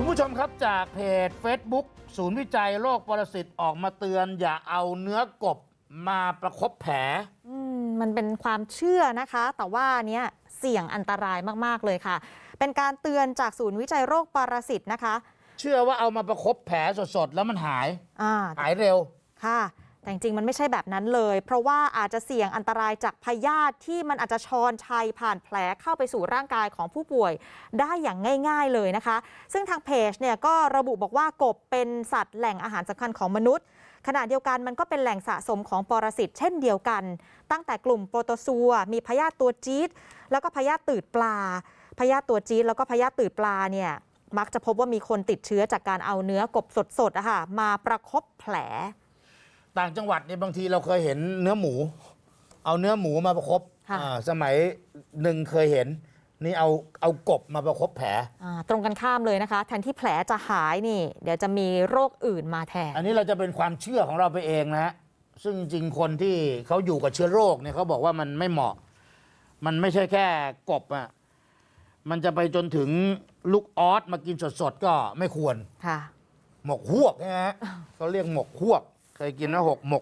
คุณผู้ชมครับจากเพจ Facebook ศูนย์วิจัยโรคปรสิตออกมาเตือน อย่าเอาเนื้อกบมาประคบแผล อืมมันเป็นความเชื่อนะคะ แต่ว่าเนี้ยเสี่ยงอันตรายมาก ๆ เลยค่ะ เป็นการเตือนจากศูนย์วิจัยโรคปรสิตนะคะเชื่อว่าเอามาประคบแผลสดๆ แล้วมันหาย อ่าหายเร็ว ค่ะ แต่จริงๆมันไม่ใช่แบบนั้นเลย เพราะว่าอาจจะเสี่ยงอันตรายจากพยาธิที่มันอาจจะชอนชัยผ่านแผลเข้าไปสู่ร่างกายของผู้ป่วยได้อย่างง่าย ๆเลยนะคะ ซึ่งทางเพจเนี่ยก็ระบุบอกว่ากบเป็นสัตว์แหล่งอาหารสำคัญของมนุษย์ขณะเดียวกันมันก็เป็นแหล่งสะสมของปรสิตเช่นเดียวกัน ตั้งแต่กลุ่มโปรโตซัว มีพยาธิตัวจี๊ดแล้วก็พยาธิตืดปลาพยาธิตัวจี๊ดแล้วก็พยาธิตืดปลาเนี่ยมักจะพบว่ามีคนติดเชื้อจากการเอาเนื้อกบสดๆอะค่ะมาประคบแผล ต่างจังหวัดเนี่ยบางทีเราเคยเห็นเนื้อหมู เอาเนื้อหมูมาประคบค่ะ อ่าสมัยหนึ่งเคยเห็น นี่เอาเอากบมาประคบแผล อ่าตรงกันข้ามเลยนะคะ แทนที่แผลจะหายนี่ เดี๋ยวจะมีโรคอื่นมาแทน อันนี้เราจะเป็นความเชื่อของเราไปเองนะฮะซึ่งจริงๆคนที่เขาอยู่กับเชื้อโรคเนี่ยเขาบอกว่ามันไม่เหมาะ มันไม่ใช่แค่กบอะ่ะมันจะไปจนถึงลูกออสมากินสดๆ ก็ไม่ควร ค่ะ หมกฮวกนะฮะเขาเรียกหมกฮวก เคยกินนะหกหมก